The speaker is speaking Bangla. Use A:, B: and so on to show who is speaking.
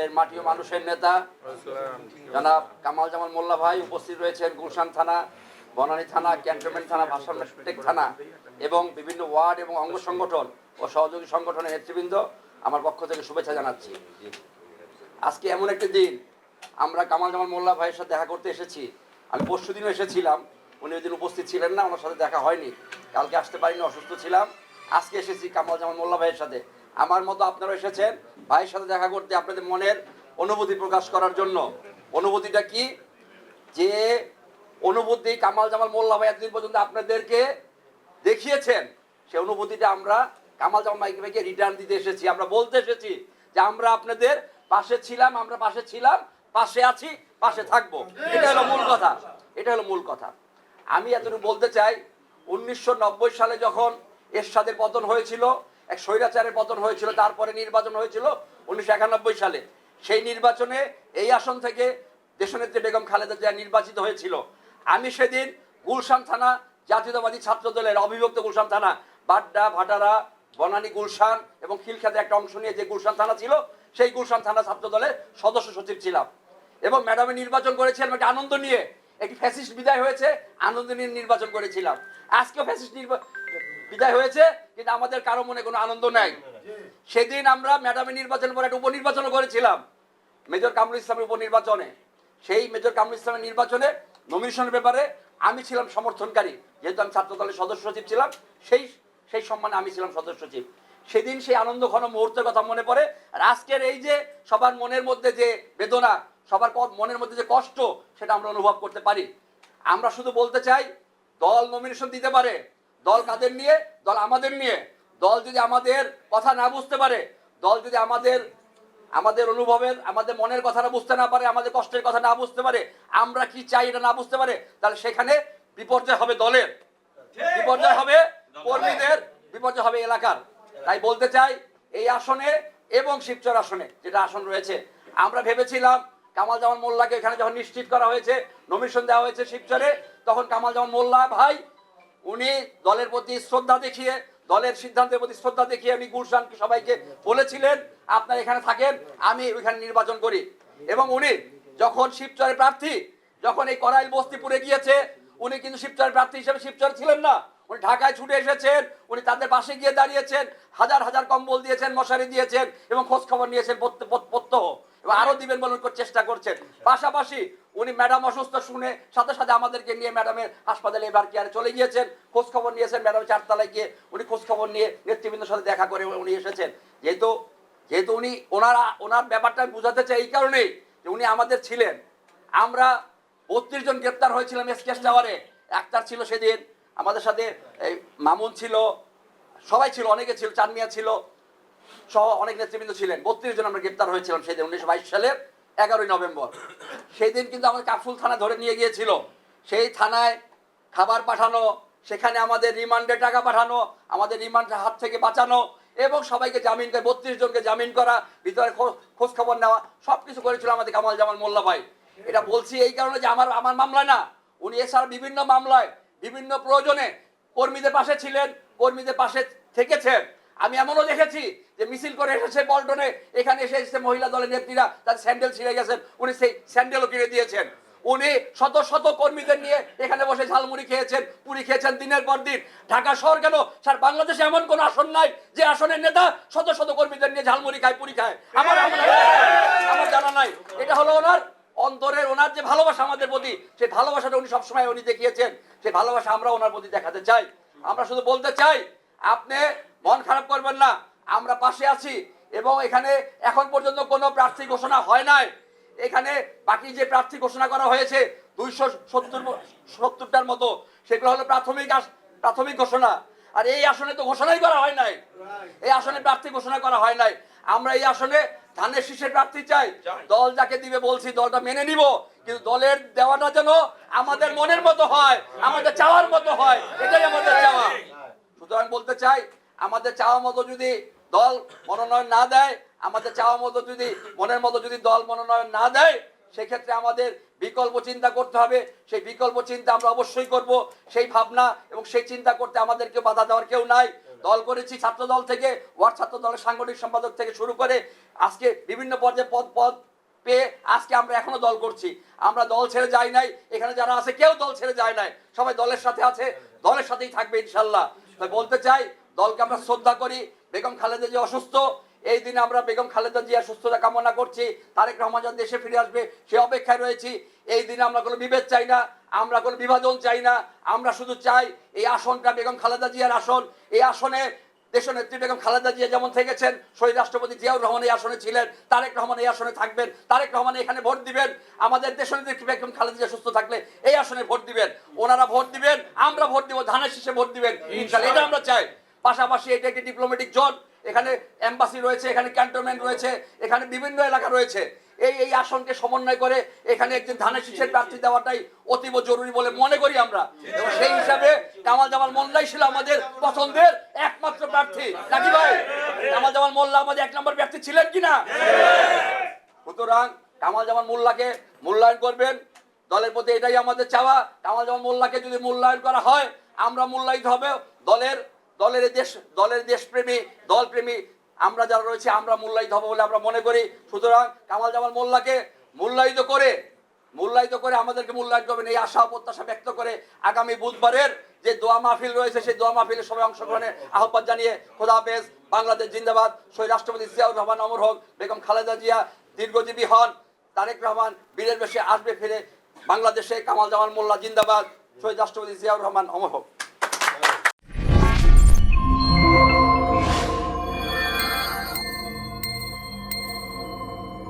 A: আমাদের মাটি ও মানুষের নেতা। জনাব কামাল জামাল মোল্লা ভাই উপস্থিত রয়েছেন গুলশান থানা, বনানী থানা, ক্যান্টনমেন্ট থানা ভাষা প্রত্যেক থানা এবং বিভিন্ন ওয়ার্ড এবং অঙ্গ সংগঠন ও সহযোগী সংগঠনের নেতৃবৃন্দ আমার পক্ষ থেকে শুভেচ্ছা জানাচ্ছি। আজকে এমন একটি দিন, আমরা কামাল জামাল মোল্লা ভাইয়ের সাথে দেখা করতে এসেছি। আমি পরশু দিনও এসেছিলাম, উনি ওই দিন উপস্থিত ছিলেন না, ওনার সাথে দেখা হয়নি। কালকে আসতে পারিনি, অসুস্থ ছিলাম। আজকে এসেছি কামাল জামাল মোল্লা ভাইয়ের সাথে। আমার মতো আপনারা এসেছেন। ভাইয়ের সাথে দেখা করতে আপনাদের মনের অনুভূতি প্রকাশ করার জন্য। অনুভূতিটা কি? যে অনুভূতি কামাল জামাল মোল্লা ভাই এতদিন পর্যন্ত আপনাদেরকে দেখিয়েছেন, সে অনুভূতিটা আমরা কামাল জামাল মাইক ভাইকে রিটার্ন দিতে এসেছি। আমরা বলতে এসেছি যে আমরা আপনাদের পাশে ছিলাম, আমরা পাশে ছিলাম, পাশে আছি, পাশে থাকব। এটা হলো মূল কথা। এটা হলো মূল কথা। আমি এতটুকু বলতে চাই, উনিশশো নব্বই সালে যখন এরশাদের পতন হয়েছিল এক স্বৈরাচারের পতন হয়েছিল, তারপরে নির্বাচন হয়েছিল উনিশশো একানব্বই সালে। সেই নির্বাচনে এই আসন থেকে দেশনেত্রী বেগম খালেদা জিয়া নির্বাচিত হয়েছিল। আমি সেদিন গুলশান থানা জাতীয়তাবাদী ছাত্র দলের অবিভক্ত গুলশান থানা, বাড্ডা, ভাটারা, বনানী গুলশান এবং খিলখাতে একটা অংশ নিয়ে যে গুলশান থানা ছিল, সেই গুলশান থানা ছাত্র দলের সদস্য সচিব ছিলাম। এবং ম্যাডামে নির্বাচন করেছিলাম একটা আনন্দ নিয়ে একটি ফ্যাসিস্ট বিদায় হয়েছে, আনন্দ নিয়ে নির্বাচন করেছিলাম। আজকেও ফ্যাসিস্ট নির্বা- বিদায় হয়েছে, কিন্তু আমাদের কারও মনে কোনো আনন্দ নাই। সেদিন আমরা ম্যাডামের নির্বাচন পরে একটা উপনির্বাচনও করেছিলাম, মেজর কামরুল ইসলামের উপনির্বাচনে। সেই মেজর কামরুল ইসলামের নির্বাচনে নমিনেশনের ব্যাপারে আমি ছিলাম সমর্থনকারী, যেহেতু আমি ছাত্র দলের সদস্য সচিব ছিলাম, সেই সেই সম্মানে আমি ছিলাম সদস্য সচিব। সেদিন সেই আনন্দ ঘন মুহূর্তের কথা মনে পড়ে, আর আজকের এই যে সবার মনের মধ্যে যে বেদনা, সবার মনের মধ্যে যে কষ্ট, সেটা আমরা অনুভব করতে পারি। আমরা শুধু বলতে চাই, দল নমিনেশন দিতে পারে দল কাদের নিয়ে? দল আমাদের নিয়ে। দল যদি আমাদের কথা না বুঝতে পারে দল যদি আমাদের আমাদের অনুভবের আমাদের মনের কথাটা বুঝতে না পারে আমাদের কষ্টের কথা না বুঝতে পারে আমরা কি চাই এটা না বুঝতে পারে তাহলে সেখানে বিপর্যয় হবে দলের। বিপর্যয় হবে কর্মীদের বিপর্যয় হবে এলাকার। তাই বলতে চাই এই আসনে এবং শিবচর আসনে যেটা আসন রয়েছে আমরা ভেবেছিলাম কামাল জামান মোল্লাকে এখানে যখন নিশ্চিত করা হয়েছে নমিশন দেওয়া হয়েছে শিবচরে তখন কামাল জামান মোল্লা ভাই উনি দলের প্রতি শ্রদ্ধা দেখিয়ে, দলের সিদ্ধান্তের প্রতি শ্রদ্ধা দেখিয়ে উনি গুলশানকে সবাইকে বলেছিলেন, আপনারা এখানে থাকেন, আমি ওইখানে নির্বাচন করি। এবং উনি যখন শিবচরের প্রার্থী, যখন এই করাইল বস্তিপুরে গিয়েছে, উনি কিন্তু শিবচরের প্রার্থী হিসেবে শিবচর ছিলেন না। উনি ঢাকায় ছুটে এসেছেন, উনি তাদের পাশে গিয়ে দাঁড়িয়েছেন, হাজার হাজার কম্বল দিয়েছেন, মশারি দিয়েছেন, এবং খোঁজ খবর নিয়েছেন প্রত্য- প্রত্য- প্রত্যহ। এবং আরও দিবেন বলে উনি চেষ্টা করছেন। পাশাপাশি উনি ম্যাডাম অসুস্থ শুনে সাথে সাথে আমাদেরকে নিয়ে ম্যাডামের হাসপাতালে এবার কেয়ারে চলে গিয়েছেন। খোঁজ খবর নিয়েছেন ম্যাডাম চারতলায় গিয়ে। উনি খোঁজ খবর নিয়ে নেতৃবৃন্দের সাথে দেখা করে উনি এসেছেন। যেহেতু যেহেতু উনি ওনারা, ওনার ব্যাপারটা বুঝাতে চাই এই কারণেই যে উনি আমাদের ছিলেন। আমরা বত্রিশ জন গ্রেপ্তার হয়েছিলাম এসকেস টাওয়ারে। একটার ছিল সেদিন, আমাদের সাথে এই মামুন ছিল, সবাই ছিল, অনেকে ছিল চানমিয়া ছিল, সহ অনেক নেতৃবৃন্দ ছিলেন। বত্রিশ জন আমরা গ্রেপ্তার হয়েছিলাম সেদিন উনিশশো বাইশ সালের। এগারোই নভেম্বর। সেই দিন কিন্তু আমাদের কাফুল থানা ধরে নিয়ে গিয়েছিল। সেই থানায় খাবার পাঠানো, সেখানে আমাদের রিমান্ডে টাকা পাঠানো, আমাদের রিমান্ডের হাত থেকে বাঁচানো এবং সবাইকে জামিন করে, বত্রিশ জনকে জামিন করা, ভিতরে খোঁজ খবর নেওয়া সব কিছু করেছিল আমাদের কামাল জামাল মোল্লা ভাই। এটা বলছি এই কারণে যে আমার আমার মামলা না। উনি এছাড়া বিভিন্ন মামলায়, বিভিন্ন প্রয়োজনে কর্মীদের পাশে ছিলেন, কর্মীদের পাশে থেকেছেন। আমি এমনও দেখেছি যে মিছিল করে এসেছে পল্টনে এখানে এসে এসেছে মহিলা দলের নেত্রীরা তাদের স্যান্ডেল ছিঁড়ে গেছেন, উনি সেই স্যান্ডেলও কিনে দিয়েছেন। উনি শত শত কর্মীদের নিয়ে এখানে বসে ঝালমুড়ি খেয়েছেন, পুরি খেয়েছেন দিনের পর দিন। ঢাকা শহর কেন? স্যার, বাংলাদেশে এমন কোন আসন নাই যে আসনের নেতা শত শত কর্মীদের নিয়ে ঝালমুড়ি খায়, পুরি খায়। আমার আমার জানা নাই। এটা হলো ওনার অন্তরের, ওনার যে ভালোবাসা আমাদের প্রতি, সেই ভালোবাসাটা উনি সবসময় উনি দেখিয়েছেন। সেই ভালোবাসা আমরা ওনার প্রতি দেখাতে চাই। আমরা শুধু বলতে চাই, আপনি মন খারাপ করবেন না আমরা পাশে আছি এবং এখানে এখন পর্যন্ত কোনো প্রার্থী ঘোষণা হয় নাই। এখানে বাকি যে প্রার্থী ঘোষণা করা হয়েছে দুইশো সত্তর সত্তরটার মতো সেগুলো হলো প্রাথমিক আস- প্রাথমিক ঘোষণা। আর এই আসনে তো ঘোষণাই করা হয় নাই। এই আসনে প্রার্থী ঘোষণা করা হয় নাই। আমরা এই আসনে ধানের শীষের প্রার্থী চাই। দল যাকে দিবে বলছি দলটা মেনে নিব কিন্তু দলের দেওয়াটা যেন আমাদের মনের মতো হয় আমাদের চাওয়ার মতো হয় এটাই আমাদের চাওয়া। সুতরাং বলতে চাই আমাদের চাওয়া মতো যদি দল মনোনয়ন না দেয়, আমাদের চাওয়া মতো যদি, মনের মতো যদি দল মনোনয়ন না দেয়, সেক্ষেত্রে আমাদের বিকল্প চিন্তা করতে হবে। সেই বিকল্প চিন্তা আমরা অবশ্যই করব। সেই ভাবনা এবং সেই চিন্তা করতে আমাদেরকে বাধা দেওয়ার কেউ নাই। দল করেছি ছাত্র দল থেকে, ওয়ার্ড ছাত্র দলের সাংগঠনিক সম্পাদক থেকে শুরু করে আজকে বিভিন্ন পর্যায়ে পদ পদ পেয়ে আজকে আমরা এখনও দল করছি। আমরা দল ছেড়ে যাই নাই। এখানে যারা আছে, কেউ দল ছেড়ে যায় নাই। সবাই দলের সাথে আছে। দলের সাথেই থাকবে ইনশাল্লাহ। বলতে চাই দলকে আমরা শ্রদ্ধা করি। বেগম খালেদা যে অসুস্থ। এই দিনে আমরা বেগম খালেদা জিয়ার সুস্থতা কামনা করছি। তারেক রহমান যখন দেশে ফিরে আসবে সে অপেক্ষায় রয়েছি। এই দিনে আমরা কোনো বিভেদ চাই না আমরা কোনো বিভাজন চাই না। আমরা শুধু চাই এই আসনটা বেগম খালেদা জিয়ার আসন। এই আসনে দেশনেত্রী বেগম খালেদা জিয়া যেমন থেকেছেন শহীদ রাষ্ট্রপতি জিয়াউর রহমান এই আসনে ছিলেন তারেক রহমান এই আসনে থাকবেন। তারেক রহমান এখানে ভোট দিবেন। আমাদের দেশনেত্রী বেগম খালেদা জিয়া সুস্থ থাকলে এই আসনে ভোট দিবেন। ওনারা ভোট দিবেন আমরা ভোট দিব ধানের শীষে ভোট দিবেন। ইনশাল্লাহ এটা আমরা চাই। পাশাপাশি এটা একটি ডিপ্লোম্যাটিক জোন এখানে এম্বাসি রয়েছে এখানে ক্যান্টনমেন্ট রয়েছে এখানে বিভিন্ন এলাকা রয়েছে। এই এই আসনকে সমন্বয় করে এখানে একজন ধানের শীষের প্রার্থী দেওয়াটাই অতীব জরুরি বলে মনে করি আমরা। এবং সেই হিসাবে কামাল জামাল মোল্লাই ছিল আমাদের পছন্দের একমাত্র প্রার্থী। নাকি ভাই? কামাল জামাল মোল্লা আমাদের এক নম্বর প্রার্থী ছিলেন কিনা? সুতরাং কামাল জামাল মোল্লাকে মূল্যায়ন করবেন। দলের প্রতি এটাই আমাদের চাওয়া। কামাল জামাল মোল্লাকে যদি মূল্যায়ন করা হয় আমরা মূল্যায়িত হবে দলের দলের দেশ, দলের দেশপ্রেমী, দলপ্রেমী, আমরা যারা রয়েছে, আমরা মূল্যায়িত হব বলে আমরা মনে করি। সুতরাং কামাল জামাল মোল্লাকে মূল্যায়িত করে মূল্যায়িত করে আমাদেরকে মূল্যায়ন করবেন এই আশা প্রত্যাশা ব্যক্ত করে আগামী বুধবারের যে দোয়া মাহফিল রয়েছে, সেই দোয়া মাহফিলের সবাই অংশগ্রহণে আহ্বান জানিয়ে খোদা বাংলাদেশ জিন্দাবাদ। শহীদ রাষ্ট্রপতি জিয়াউর রহমান, অমর হোক, বেগম খালেদা জিয়া, দীর্ঘজীবী হন, তারেক রহমান, বীরের বেশে আসবে ফিরে বাংলাদেশে কামাল জামাল মোল্লা জিন্দাবাদ। শহীদ রাষ্ট্রপতি জিয়াউর রহমান, অমর হোক।